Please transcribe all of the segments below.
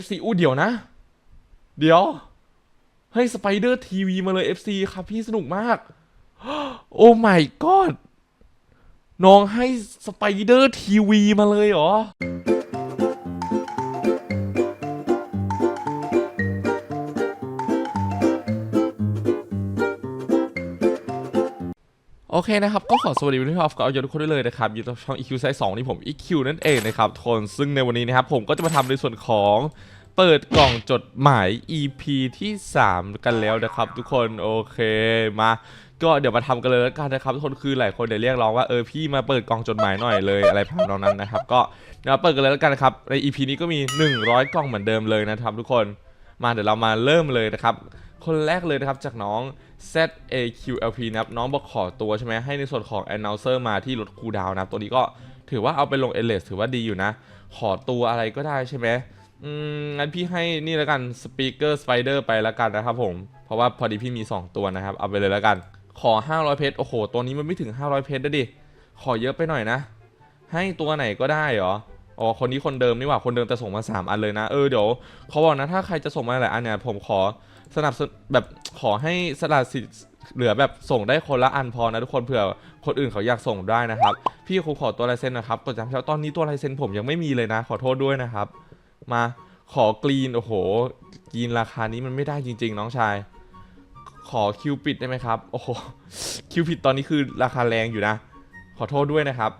FC อู้เดี๋ยวนะ เดี๋ยว ให้สไปเดอร์ทีวีมาเลย FC ครับพี่สนุกมาก โอ้ my god น้องให้สไปเดอร์ทีวีมาเลยเหรอ เคนะครับ ก็ขอสวัสดีพี่ท็อปกับเอาทุกคนด้วยเลยนะครับอยู่กับช่อง EQ ไซส์2นี่ผม EQ นั่นเองนะครับทุกคนซึ่งในวันนี้นะครับ ผมก็จะมาทำในส่วนของเปิดกล่องจดหมาย EP ที่ 3 กันแล้วนะครับ ทุกคนโอเคมาก็เดี๋ยวมาทำกันเลยแล้วกันนะครับทุกคนคือหลายคนเดี๋ยวเรียกร้องว่าเออพี่มาเปิดกล่องจดหมายหน่อยเลยอะไรพนองนั้นนะครับ ก็เดี๋ยวมาเปิดกันเลยแล้วกันนะครับใน EP นี้ก็มี 100 กล่องเหมือนเดิมเลยนะครับ ทุกคนมาเดี๋ยวเรามาเริ่มเลยนะครับ คนแรกเลยนะครับจากน้อง ZAQLP นะครับน้องบอกขอตัวใช่ไหมให้ในส่วนของ announcer มาที่ลดคูดาวนะครับตัวนี้ก็ถือว่าเอาไปลง e l s ถือว่าดีอยู่นะ ขอตัวอะไรก็ได้ใช่ไหมอืมงั้นพี่ให้นี่แล้วกัน speaker spider ไปแล้วกันนะครับผม เพราะว่าพอดีพี่มี 2 ตัวนะครับ เอาไปเลยแล้วกัน ขอ 500 เพชรโอ้โห ตัวนี้มันไม่ถึง 500 เพชรนะดิ ขอเยอะไปหน่อยนะ ให้ตัวไหนก็ได้เหรออ๋อคนนี้คนเดิมนี่หว่าคนเดิมแต่ส่งมา 3 อันเลยนะ เออเดี๋ยวเขาบอกนะถ้าใครจะส่งมาหลายอันเนี่ยผมขอ สนับสนุนแบบขอให้สละสิทธิ์เหลือแบบส่งได้คนละอันพอนะทุกคนเผื่อคนอื่นเขาอยากส่งได้นะครับ พี่ครูขอตัวลายเซ็นนะครับกดจำเช้าตอนนี้ตัวลายเซ็นผมยังไม่มีเลยนะ ขอโทษด้วยนะครับ มาขอกรีนโอ้โหกรีนราคานี้มันไม่ได้จริง ๆ น้องชาย ขอคิวปิดได้ไหมครับโอ้โหคิวปิดตอนนี้คือราคาแรงอยู่นะ ขอโทษด้วยนะครับ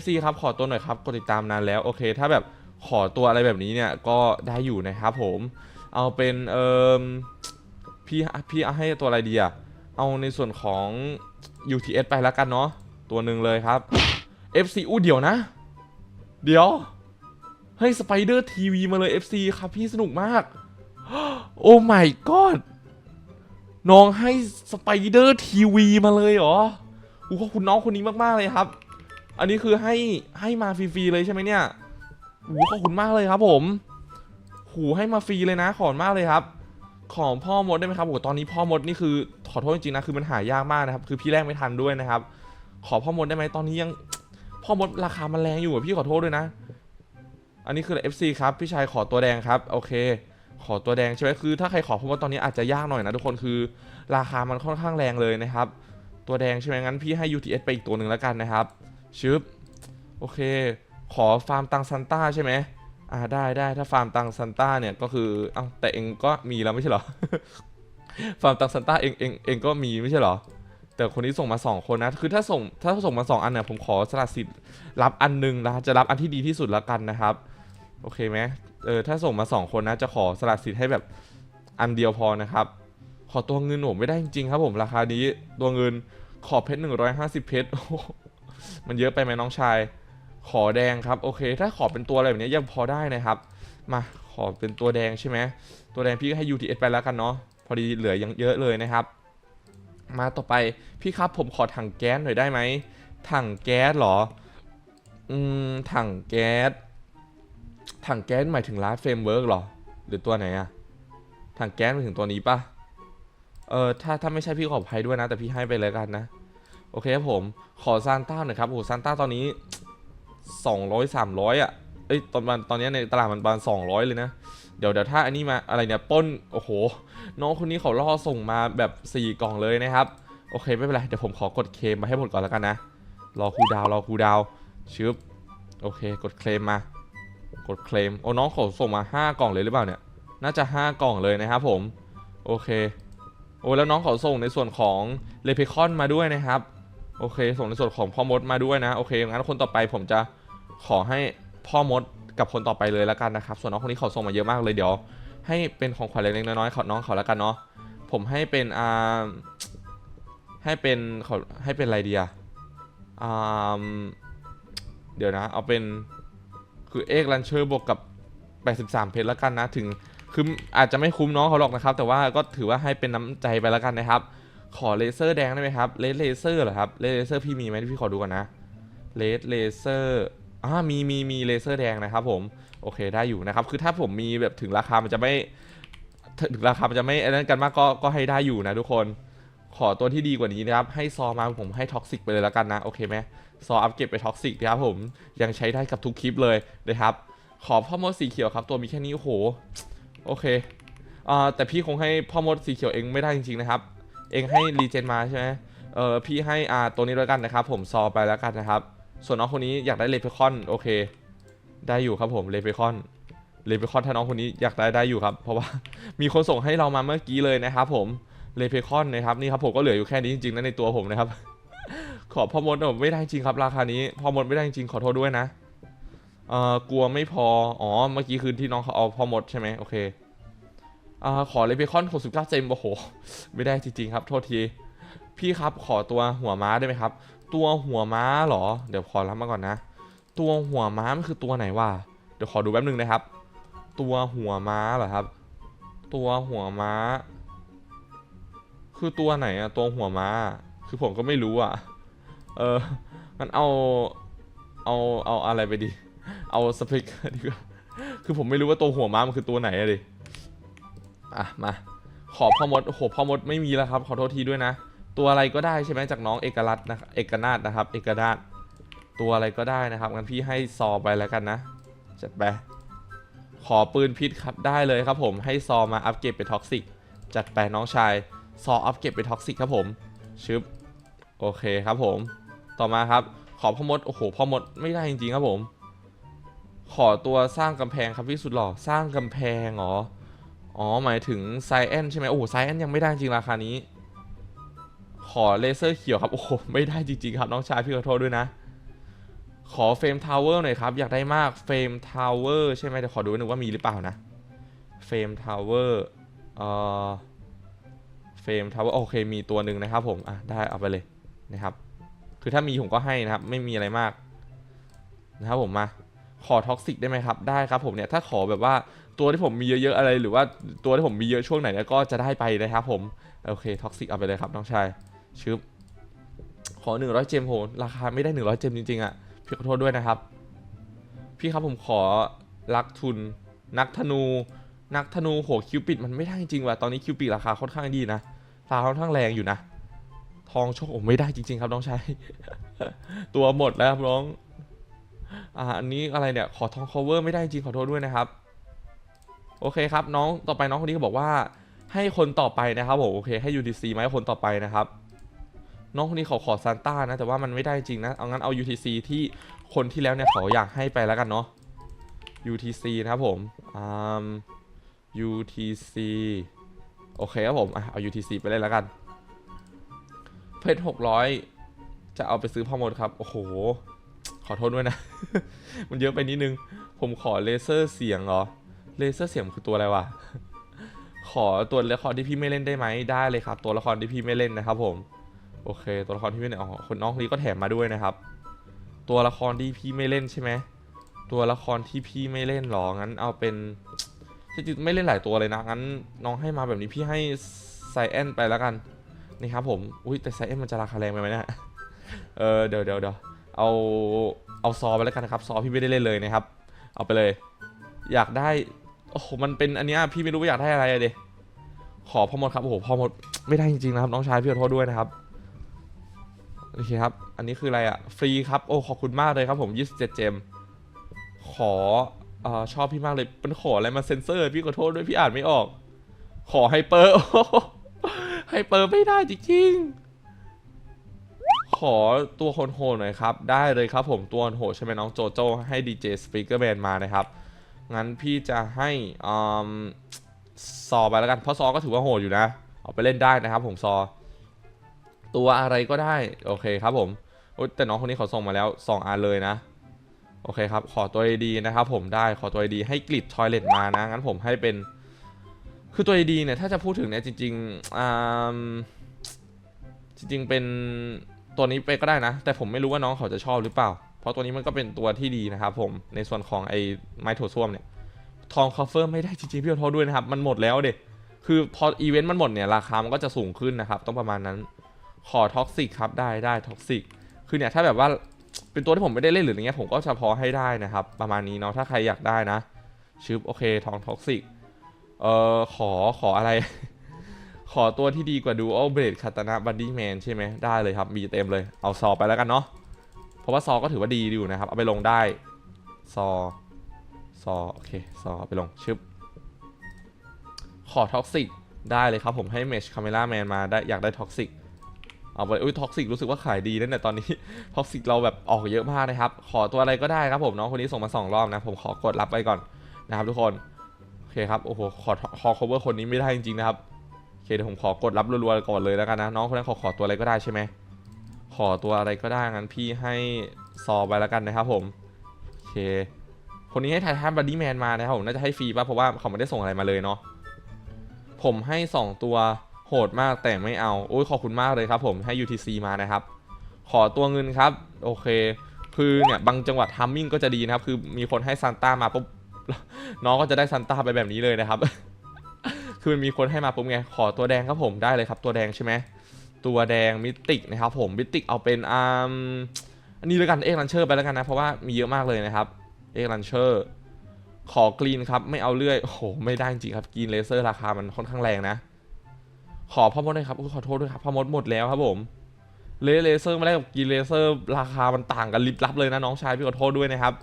FC ครับขอตัวหน่อยครับกดติดตามนานแล้วโอเค ถ้าแบบขอตัวอะไรแบบนี้เนี่ยก็ได้อยู่นะครับผม เอาเป็นเอ่อ พี่พี่เอาให้ตัวอะไรดีอะเอาในส่วนของ UTS ไปแล้วกันเนาะตัวหนึ่งเลยครับ FC อู้เดี๋ยวนะ เดี๋ยว ให้สไปเดอร์ทีวีมาเลย FC ครับพี่สนุกมาก โอ้ my god น้องให้สไปเดอร์ทีวีมาเลยเหรออู้ขอบคุณน้องคนนี้มาก ๆ เลยครับ อันนี้คือให้ให้มาฟรีๆเลยใช่ไหมเนี่ยโอ้ขอบคุณมากเลยครับผม หูให้มาฟรีเลยนะ ขอบคุณมากเลยครับ ของพ่อมดได้ไหมครับโอ้ตอนนี้พ่อมดนี่คือขอโทษจริงๆนะคือมันหายากมากนะครับคือพี่แรกไม่ทันด้วยนะครับ ขอพ่อมดได้ไหมตอนนี้ยังพ่อมดราคามันแรงอยู่อะพี่ขอโทษด้วยนะ อันนี้คือ FC ครับพี่ชายขอตัวแดงครับโอเค ขอตัวแดงใช่ไหมคือถ้าใครขอพ่อมดตอนนี้อาจจะยากหน่อยนะทุกคนคือราคามันค่อนข้างแรงเลยนะครับ ตัวแดงใช่ไหมงั้นพี่ให้ UTS ไปอีกตัวหนึ่งแล้วกันนะครับชึบโอเค ขอฟาร์มตังซันต้าใช่ไหม อ่าได้ได้ถ้าฟาร์มตังซันต้าเนี่ยก็คือเอ้าแต่เองก็มีแล้วไม่ใช่เหรอ ฟาร์มตังซันต้าเองเองเองก็มีไม่ใช่เหรอ แต่คนนี้ส่งมา 2 คนนะ คือถ้าส่งถ้าส่งมา 2 อันเนี่ยผมขอสละสิทธิ์รับอันหนึงนะจะรับอันที่ดีที่สุดแล้วกันนะครับ โอเคไหมเออถ้าส่งมา 2 คนนะจะขอสละสิทธิ์ให้แบบอันเดียวพอนะครับ ขอตัวเงินผมไม่ได้จริงๆครับผมราคานี้ตัวเงินขอเพชร150 เพชรโอ้โหมันเยอะไปไหมน้องชาย ขอแดงครับโอเค ถ้าขอเป็นตัวอะไรแบบนี้ยังพอได้นะครับ มาขอเป็นตัวแดงใช่ไหมตัวแดงพี่ก็ให้ UTS ไปแล้วกันเนาะพอดีเหลือยังเยอะเลยนะครับ มาต่อไปพี่ครับผมขอถังแก๊สหน่อยได้ไหมถังแก๊สเหรอ อืมถังแก๊สถังแก๊สหมายถึงร้านเฟรมเวิร์กหรอ หรือตัวไหนอะถังแก๊สหมายถึงตัวนี้ปะเออถ้าถ้าไม่ใช่พี่ขออภัยด้วยนะ แต่พี่ให้ไปเลยกันนะ โอเคครับผมขอซานต้าหน่อยครับโอ้ซานต้าตอนนี้ 200 300อะเอ้ยตอนมันตอนนี้ในตลาดมันประมาณ200เลยนะ เดี๋ยวเดี๋ยวถ้าอันนี้มาอะไรเนี่ยป้นโอ้โห น้องคนนี้เขาล่อส่งมาแบบ4กล่องเลยนะครับ โอเคไม่เป็นไร เดี๋ยวผมขอกดเคลมมาให้หมดก่อนแล้วกันนะ รอคูดาวรอคูดาวชึบโอเค กดเคลมมา กดเคลมโอ้น้องเขาส่งมา 5 กล่องเลยหรือเปล่าเนี่ย น่าจะ 5 กล่องเลยนะครับผม โอเค โอ้แล้วน้องเขาส่งในส่วนของเลเพคอนมาด้วยนะครับ โอเค ส่งในส่วนของพ่อมดมาด้วยนะ โอเคงั้นคนต่อไปผมจะขอให้พ่อมดกับคนต่อไปเลยแล้วกันนะครับ ส่วนน้องคนนี้เขาส่งมาเยอะมากเลยเดี๋ยว ให้เป็นของขวัญเล็กๆน้อยๆเขาน้องเขาแล้วกันเนาะผมให้เป็นอ่าให้เป็นเขาให้เป็นอะไรดีอะอ่าเดี๋ยวนะ เอาเป็นคือเอ็กลันเชอร์บวกกับ 83 เพชรแล้วกันนะ ถึงคืออาจจะไม่คุ้มน้องเขาหรอกนะครับ แต่ว่าก็ถือว่าให้เป็นน้ำใจไปแล้วกันนะครับ ขอเลเซอร์แดงได้ไหมครับเลสเลเซอร์เหรอครับเลเซอร์พี่มีไหมพี่ขอดูก่อนนะเลสเลเซอร์อ่ามีมีมีเลเซอร์แดงนะครับผมโอเคได้อยู่นะครับคือถ้าผมมีแบบถึงราคามันจะไม่ถึงราคามันจะไม่อันนั้นกันมากก็ก็ให้ได้อยู่นะทุกคนขอตัวที่ดีกว่านี้นะครับ ให้ซอมาผมให้ท็อกซิกไปเลยแล้วกันนะ โอเคไหมซออัพเก็บไปท็อกซิกนะครับผมยังใช้ได้กับทุกคลิปเลยนะครับ ขอพ่อมดสีเขียวครับ ตัวมีแค่นี้โอ้โห โอเคอ่าแต่พี่คงให้พ่อมดสีเขียวเองไม่ได้จริงๆนะครับ เองให้รีเจนมาใช่ไหมเออพี่ให้อ่าตัวนี้แล้วกันนะครับ ผมซอไปแล้วกันนะครับ ส่วนน้องคนนี้อยากได้เลเปคอนโอเค ได้อยู่ครับผมเลเปคอนเลเปคอนถ้าน้องคนนี้อยากได้ได้อยู่ครับ เพราะว่ามีคนส่งให้เรามาเมื่อกี้เลยนะครับ ผมเลเปคอนนะครับนี่ครับผมก็เหลืออยู่แค่นี้จริงๆนะในตัวผมนะครับ ขอพ่อมดไม่ได้จริงครับ ราคานี้พ่อมดไม่ได้จริงขอโทษด้วยนะเออกลัวไม่พออ๋อเมื่อกี้คือที่น้องเขาเอาพ่อมดใช่ไหมโอเค อ่าขอเลเปคอน69เจมโอ้โห ไม่ได้จริงๆครับ โทษที พี่ครับขอตัวหัวม้าได้ไหมครับ ตัวหัวม้าเหรอ เดี๋ยวขอรับมาก่อนนะ ตัวหัวม้ามันคือตัวไหนวะ เดี๋ยวขอดูแป๊บนึงนะครับ ตัวหัวม้าเหรอครับ ตัวหัวม้า คือตัวไหนอะตัวหัวม้า คือผมก็ไม่รู้อะเอองั้นเอา เอา เอาอะไรไปดี เอาสเปกดีกว่า คือผมไม่รู้ว่าตัวหัวม้ามันคือตัวไหนอะดิ อะมาขอพ่อมดโอ้โหพ่อมดไม่มีแล้วครับ ขอโทษทีด้วยนะ ตัวอะไรก็ได้ใช่ไหมจากน้องเอกรัตน์นะเอกนาถนะครับ เอกนาถตัวอะไรก็ได้นะครับงั้นพี่ให้ซอไปแล้วกันนะจัดไปขอปืนพิษครับได้เลยครับผมให้ซอมาอัปเกรดเป็นท็อกซิกจัดไปน้องชายซออัปเกรดเป็นท็อกซิกครับผมชึบโอเคครับผม ต่อมาครับ ขอพ่อมดโอ้โหพ่อมดไม่ได้จริงๆครับผม ขอตัวสร้างกำแพงครับพี่สุดหล่อสร้างกำแพงเหรอ อ๋อ หมายถึงไซแอนใช่ไหมโอ้โหไซแอนยังไม่ได้จริงราคานี้ ขอเลเซอร์เขียวครับ โอ้โห ไม่ได้จริงๆครับ น้องชายพี่ขอโทษด้วยนะ ขอเฟรมทาวเวอร์หน่อยครับ อยากได้มากเฟรมทาวเวอร์ใช่ไหมเดี๋ยวขอดูหนึ่งว่ามีหรือเปล่านะเฟรมทาวเวอร์เอ่อเฟรมทาวเวอร์โอเคมีตัวหนึ่งนะครับผมอะได้เอาไปเลยนะครับคือถ้ามีผมก็ให้นะครับ ไม่มีอะไรมากนะครับผมมาขอท็อกซิกได้ไหมครับ ได้ครับผมเนี่ยถ้าขอแบบว่า ตัวที่ผมมีเยอะๆอะไร หรือว่าตัวที่ผมมีเยอะช่วงไหนเนี่ยก็จะได้ไปนะครับผม โอเคท็อกซิกเอาไปเลยครับน้องชายชึบขอ 100 เจมโหราคาไม่ได้ 100 เจมจริงๆอะพี่ขอโทษด้วยนะครับ พี่ครับผมขอรักทุน นักธนู นักธนูโหคิวปิดมันไม่ได้จริงว่ะตอนนี้คิวปิดราคาค่อนข้างดีนะราคาค่อนข้างแรงอยู่นะ ทองโชคโอ้ไม่ได้จริง ๆ ครับน้องชายตัวหมดแล้วครับน้องอ่าอันนี้อะไรเนี่ยขอทอง cover ไม่ได้จริงขอโทษด้วยนะครับ โอเคครับน้องต่อไปน้องคนนี้ก็บอกว่า ให้คนต่อไปนะครับผมโอเคให้ UTC ไหมคนต่อไปนะครับ น้องคนนี้เขาขอซานต้านะ แต่ว่ามันไม่ได้จริงนะเอางั้นเอา UTC ที่คนที่แล้วเนี่ยเขาอยากให้ไปแล้วกันเนาะ UTC นะครับผมอืม UTC โอเคครับผมเอา UTC ไปเลยแล้วกัน เพชรหกร้อยจะเอาไปซื้อพ่อมดครับ โอ้โห ขอโทษด้วยนะ มันเยอะไปนิดนึง ผมขอเลเซอร์เสียงเหรอ เลเซอร์เสียงคือตัวอะไรวะ ขอตัวละครที่พี่ไม่เล่นได้ไหมได้เลยครับ ตัวละครที่พี่ไม่เล่นนะครับ ผม โอเค ตัวละครที่ไม่เล่นอ๋อคนน้องคนนี้ก็แถมมาด้วยนะครับ ตัวละครที่พี่ไม่เล่นใช่ไหมตัวละครที่พี่ไม่เล่นหรองั้นเอาเป็นจริงๆไม่เล่นหลายตัวเลยนะงั้นน้องให้มาแบบนี้พี่ให้ไซแอนไปแล้วกันนี่ครับผมอุ้ยแต่ไซแอนมันจะราคาแรงไปไหมเนี่ยเออเดี๋ยวเดี๋ยวเดี๋ยวเอาเอาซอไปแล้วกันนะครับ ซอพี่ไม่ได้เล่นเลยนะครับ เอาไปเลย อยากได้ โอ้โหมันเป็นอันเนี้ยพี่ไม่รู้ว่าอยากได้อะไรอะเดขอพ่อมดครับโอ้โหพ่อมดไม่ได้จริงๆนะครับ น้องชายพี่ขอโทษด้วยนะครับโอเคครับ อันนี้คืออะไรอะฟรีครับโอ้ขอบคุณมากเลยครับผม27เจมขอเอ่อชอบพี่มากเลยเป็นขออะไรมาเซ็นเซอร์พี่ขอโทษด้วยพี่อ่านไม่ออก ขอไฮเปอร์ไฮเปอร์ไม่ได้จริงๆขอตัวโหดๆหน่อยครับ ได้เลยครับผมตัวโหดใช่ไหมน้องโจโจให้ดีเจสปีกเกอร์แมนมานะครับ งั้นพี่จะให้อืมซอไปแล้วกัน เพราะซอก็ถือว่าโหดอยู่นะ เอาไปเล่นได้นะครับผมซอ ตัวอะไรก็ได้ โอเคครับผมแต่น้องคนนี้เขาส่งมาแล้ว 2อันเลยนะ โอเคครับ ขอตัวดีนะครับผมได้ ขอตัวดีให้กลิดทอยเลตมานะ งั้นผมให้เป็น คือตัวดีเนี่ย ถ้าจะพูดถึงเนี่ยจริงๆอ่าจริงๆเป็นตัวนี้ไปก็ได้นะ แต่ผมไม่รู้ว่าน้องเขาจะชอบหรือเปล่า เพราะตัวนี้มันก็เป็นตัวที่ดีนะครับผมในส่วนของไอ้ไม้โถส้วมเนี่ยทองคอฟเฟอร์ไม่ได้จริงๆพี่ขอโทษด้วยนะครับ มันหมดแล้วเด็คือพออีเวนต์มันหมดเนี่ยราคามันก็จะสูงขึ้นนะครับ ต้องประมาณนั้นขอท็อกซิกครับได้ได้ท็อกซิกคือเนี่ยถ้าแบบว่าเป็นตัวที่ผมไม่ได้เล่นหรืออะไรเงี้ยผมก็จะพอให้ได้นะครับ ประมาณนี้เนาะถ้าใครอยากได้นะชึบโอเคทองท็อกซิกเอ่อขอขออะไร ขอตัวที่ดีกว่าดูโอเบรดคาตานะบัดดี้แมนใช่ไหมได้เลยครับมีเต็มเลยเอาซอบไปแล้วกันเนาะ เพราะว่าซอก็ถือว่าดีอยู่นะครับ เอาไปลงได้ ซอ ซอ โอเค ซอไปลงชึบ ขอท็อกซิกได้เลยครับผมให้เมชคาเมล่าแมนมาได้อยากได้ท็อกซิกเอาไปอุ้ยท็อกซิกรู้สึกว่าขายดีนั่นแหละตอนนี้ท็อกซิกเราแบบออกเยอะมากนะครับ ขอตัวอะไรก็ได้ครับผมน้องคนนี้ส่งมาสองรอบนะ ผมขอกดรับไปก่อนนะครับทุกคนโอเคครับโอ้โหขอขอ cover คนนี้ไม่ได้จริงๆนะครับโอเคเดี๋ยวผมขอกดรับรัวๆก่อนเลยแล้วกันนะน้องคนนั้นขอขอตัวอะไรก็ได้ใช่ไหม ขอตัวอะไรก็ได้งั้นพี่ให้ซอไปแล้วกันนะครับผม โอเค คนนี้ให้ไททันบัดดี้แมนมานะครับผมน่าจะให้ฟรีป่ะเพราะว่าเขาไม่ได้ส่งอะไรมาเลยเนาะผมให้ 2 ตัวโหดมากแต่ไม่เอาโอ้ยขอบคุณมากเลยครับ ผมให้ UTC มานะครับ ขอตัวเงินครับ โอเค คือเนี่ยบางจังหวัดทัมมิ่งก็จะดีนะครับคือมีคนให้ซานต้ามาปุ๊บน้องก็จะได้ซานต้าไปแบบนี้เลยนะครับ คือมันมีคนให้มาปุ๊บไงขอตัวแดงครับผมได้เลยครับ ตัวแดงใช่ไหม ตัวแดงมิติกนะครับผมมิติกเอาเป็นอ่าอันนี้แล้วกันเอ็กลันเชอร์ไปแล้วกันนะ เพราะว่ามีเยอะมากเลยนะครับเอ็กลันเชอร์ขอกรีนครับไม่เอาเลื่อยโอ้โหไม่ได้จริงครับกรีนเลเซอร์ราคามันค่อนข้างแรงนะ ขอพ่อมดด้วยครับขอโทษด้วยครับพ่อมดหมดแล้วครับผมเลเลเซอร์มาได้กับกรีนเลเซอร์ราคามันต่างกันลิบลับเลยนะน้องชายพี่ขอโทษด้วยนะครับ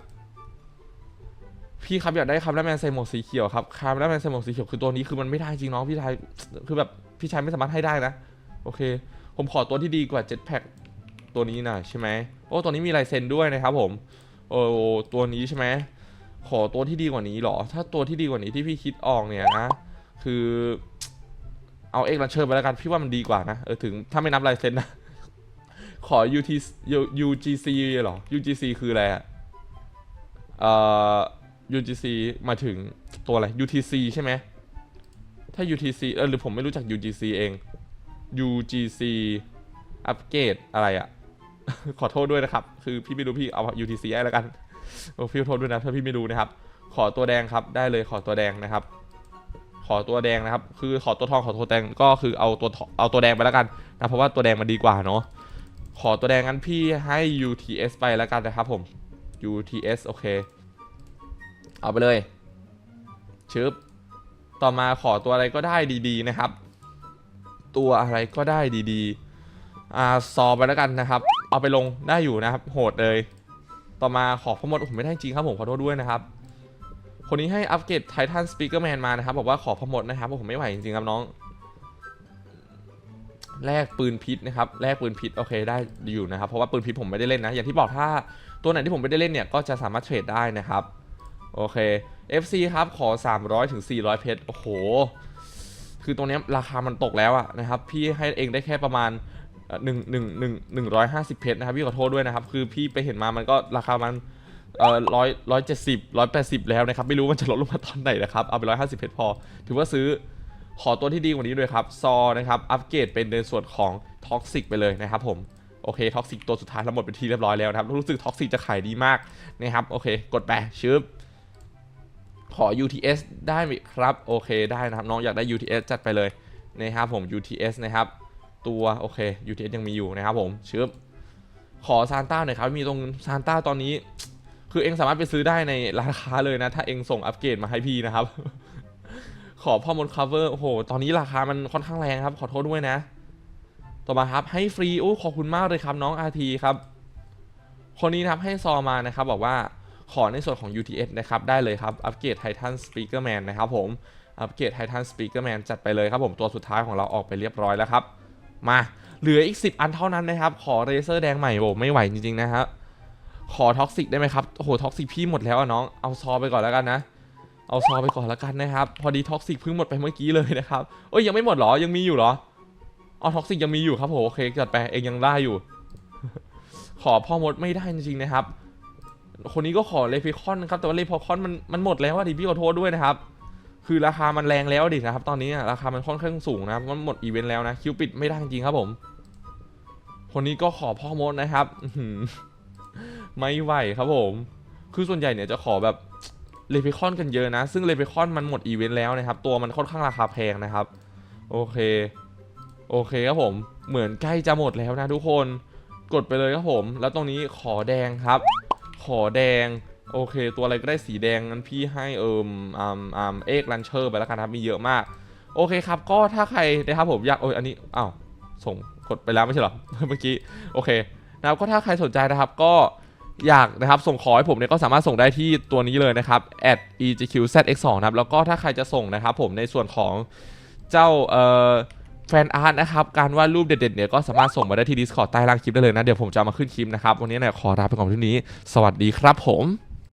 พี่ครับอยากได้คาร์แมนใส่หมวกสีเขียวครับคาร์แมนใส่หมวกสีเขียวคือตัวนี้คือมันไม่ได้จริงน้องพี่ชายคือแบบพี่ชายไม่สามารถให้ได้นะ โอเค ผมขอตัวที่ดีกว่าเจ็ตแพ็ตัวนี้น่อยใช่ไหมโอ้ตัวนี้มีลายเซ็นด้วยนะครับผมโอ้ตัวนี้ใช่ไหมขอตัวที่ดีกว่านี้เหรอ ถ้าตัวที่ดีกว่านี้ที่พี่คิดออกเนี่ยนะ คือเอาเอ็กลันเชอร์ไปแล้วกัน พี่ว่ามันดีกว่านะ เออถึงถ้าไม่นับลายเซ็นนะ ขอ UT UGC หรอ UGC คืออะไรอะเอ่อ UGC มาถึงตัวอะไร UTC ใช่ไหมถ้า UTC เออหรือผมไม่รู้จัก UGC เอง UGC อัปเกรดอะไรอะขอโทษด้วยนะครับ คือพี่ไม่รู้พี่เอา UTC ให้แล้วกันโอ้พี่ขอโทษด้วยนะถ้าพี่ไม่รู้นะครับ ขอตัวแดงครับได้เลยขอตัวแดงนะครับ ขอตัวแดงนะครับ คือขอตัวทองขอตัวแดงก็คือเอาตัวเอาตัวแดงไปแล้วกันนะเพราะว่าตัวแดงมันดีกว่าเนาะขอตัวแดงงั้นพี่ให้ UTS ไปแล้วกันนะครับผม UTS โอเค เอาไปเลยชึบต่อมาขอตัวอะไรก็ได้ดีๆนะครับ ตัวอะไรก็ได้ดีๆ อ่าซอไปแล้วกันนะครับ เอาไปลงได้อยู่นะครับ โหดเลย ต่อมาขอพอมดผมไม่ได้จริงครับผมขอโทษด้วยนะครับ คนนี้ให้อัปเกรดไททันสปีกเกอร์แมนมานะครับ บอกว่าขอพอมดนะครับผมไม่ไหวจริงๆครับน้องแลกปืนพิษนะครับแลกปืนพิษโอเคได้อยู่นะครับ เพราะว่าปืนพิษผมไม่ได้เล่นนะ อย่างที่บอกถ้าตัวไหนที่ผมไม่ได้เล่นเนี่ยก็จะสามารถเทรดได้นะครับ โอเค FC ครับขอ 300ถึง400 เพชรโอ้โห คือตรงนี้ราคามันตกแล้วอะนะครับพี่ให้เองได้แค่ประมาณหนึ่งหนึ่งหนึ่งหนึ่งร้อยห้าสิบเพชรนะครับพี่ขอโทษด้วยนะครับ คือพี่ไปเห็นมามันก็ราคามันเอ่อร้อยร้อยเจ็ดสิบร้อยแปดสิบแล้วนะครับ ไม่รู้มันจะลดลงมาตอนไหนนะครับ เอาไปร้อยห้าสิบเพชรพอ ถือว่าซื้อขอตัวที่ดีกว่านี้ด้วยครับ ซอนะครับ อัปเกรดเป็นในส่วนของท็อกซิกไปเลยนะครับผม โอเค ท็อกซิกตัวสุดท้ายเราหมดเป็นที่เรียบร้อยแล้วนะครับ รู้สึกท็อกซิกจะขายดีมากนะครับ โอเค กดไปชึบ ขอ UTS ได้ไหมครับ โอเคได้นะครับ น้องอยากได้ UTS จัดไปเลยนะครับผม UTS นะครับ ตัวโอเค UTS ยังมีอยู่นะครับผมชึบขอซานต้าหน่อยครับ มีตรงซานต้าตอนนี้ คือเองสามารถไปซื้อได้ในร้านค้าเลยนะ ถ้าเองส่งอัปเกรดมาให้พี่นะครับ ขอพ่อมด cover โอ้โห ตอนนี้ราคามันค่อนข้างแรงครับ ขอโทษด้วยนะ ต่อมาครับ ให้ฟรี โอ้ ขอบคุณมากเลยครับน้อง RT ครับ คนนี้นะครับให้ซอมานะครับ บอกว่า ขอในส่วนของ UTS นะครับ ได้เลยครับ อัปเกรด Titan Speaker Man นะครับผม อัปเกรด Titan Speaker Man จัดไปเลยครับผม ตัวสุดท้ายของเราออกไปเรียบร้อยแล้วครับ มา เหลืออีก 10 อันเท่านั้นนะครับ ขอเรเซอร์แดงใหม่โอ้ไม่ไหวจริงๆนะครับขอท็อกซิกได้ไหมครับ โอ้โห ท็อกซิกพี่หมดแล้วอะน้อง เอาซอไปก่อนแล้วกันนะ เอาซอไปก่อนแล้วกันนะครับ พอดีท็อกซิกเพิ่งหมดไปเมื่อกี้เลยนะครับเอ้ยยังไม่หมดเหรอ ยังมีอยู่เหรออ๋อท็อกซิกยังมีอยู่ครับผม โอเคจัดไป เองยังได้อยู่ ขอพ่อมดไม่ได้จริงๆนะครับ คนนี้ก็ขอเลพิคอนครับแต่ว่าเลพิคอนมันมันหมดแล้วอะดิพี่ขอโทษด้วยนะครับ คือราคามันแรงแล้วดินะครับ ตอนนี้ราคามันค่อนข้างสูงนะมันหมดอีเวนต์แล้วนะคิวปิดไม่ได้จริงครับผม คนนี้ก็ขอพ่อมดนะครับไม่ไหวครับผม คือส่วนใหญ่เนี่ยจะขอแบบเลพิคอนกันเยอะนะ ซึ่งเลพิคอนมันหมดอีเวนต์แล้วนะครับ ตัวมันค่อนข้างราคาแพงนะครับ โอเค โอเคครับผม เหมือนใกล้จะหมดแล้วนะทุกคน กดไปเลยครับผม แล้วตรงนี้ขอแดงครับ ขอแดง โอเค ตัวอะไรก็ได้สีแดงงั้นพี่ให้เอิมอ่าอ่าเอกลันเชอร์ไปแล้วกันครับมีเยอะมาก โอเคครับ ก็ถ้าใครนะครับผมอยากโอ้ยอันนี้อ้าวส่งกดไปแล้วไม่ใช่หรอเมื่อกี้โอเคนะครับก็ถ้าใครสนใจนะครับก็อยากนะครับส่งขอให้ผมเนี่ยก็สามารถส่งได้ที่ตัวนี้เลยนะครับ @egqzx2 นะครับแล้วก็ถ้าใครจะส่งนะครับผมในส่วนของเจ้าเอ่อ แฟนอาร์ตนะครับ การวาดรูปเด็ดๆเนี่ยก็สามารถส่งมาได้ที่ Discord ใต้ล่างคลิปได้เลยนะ เดี๋ยวผมจะมาขึ้นคลิปนะครับ วันนี้เนี่ยขอลาไปก่อนที่นี้ สวัสดีครับผม